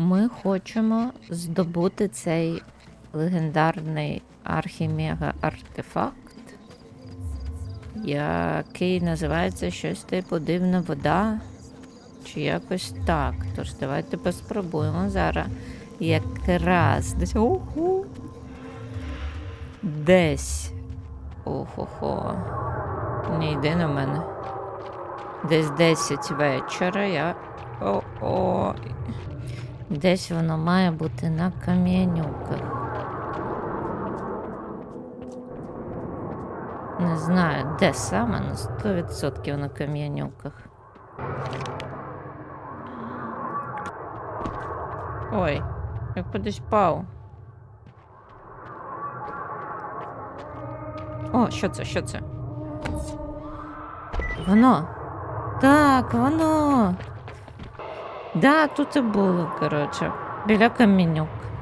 Ми хочемо здобути цей легендарний архімега-артефакт, який називається щось типу дивна вода. Чи якось так. Тож давайте поспробуємо зараз. Якраз десь. Уху. Десь. Охо-хо. Не йди на мене. Десь 10 вечора я. О-о. Десь воно має бути на кам'янюках. Не знаю, де саме, на 100% на кам'янюках. Ой, я кудись пав. О, що це? Що це? Воно. Так, воно. Да, тут і було, коротше, біля камінюк.